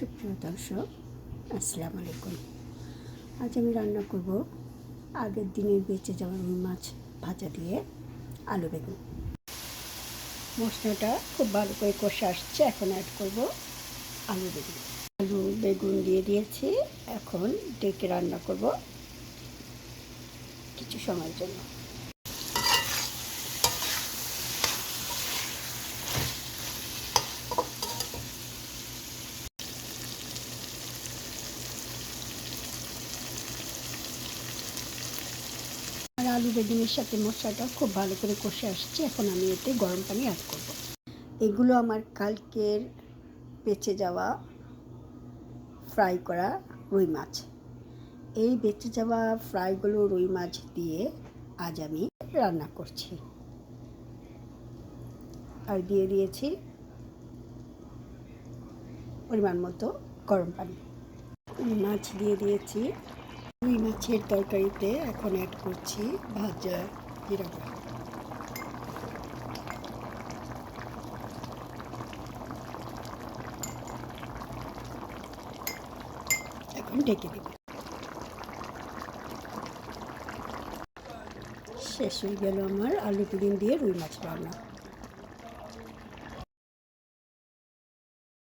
সুপ্রিয় দর্শক, আসসালামু আলাইকুম। আজ আমি রান্না করব আগের দিনের বেঁচে যাওয়া রুই মাছ ভাজা দিয়ে আলু বেগুন। মশলাটা খুব ভালো করে কষে আসছে, এখন অ্যাড করব আলু বেগুন। আলু বেগুন দিয়ে দিয়েছি, এখন ডেকে রান্না করব কিছু সময়ের জন্য। আলু বেগুনের সাথে মশলাটা খুব ভালো করে কষে আসছে। এখন আমি এতে গরম পানি অ্যাড করব। এগুলো আমার কালকের বেঁচে যাওয়া ফ্রাই করা রুই মাছ। এই বেঁচে যাওয়া ফ্রাইগুলো রুই মাছ দিয়ে আজ আমি রান্না করছি। আর দিয়ে দিয়েছি পরিমাণ মতো গরম পানি। মাছ দিয়ে দিয়েছি রুই মাছের তরকারিতে এখন অ্যাড করছি ভাজা জিরা এখন ঢেকে দেব শেষ হয়ে গেল আমার আলু পুডিং দিয়ে রুই মাছ রান্না।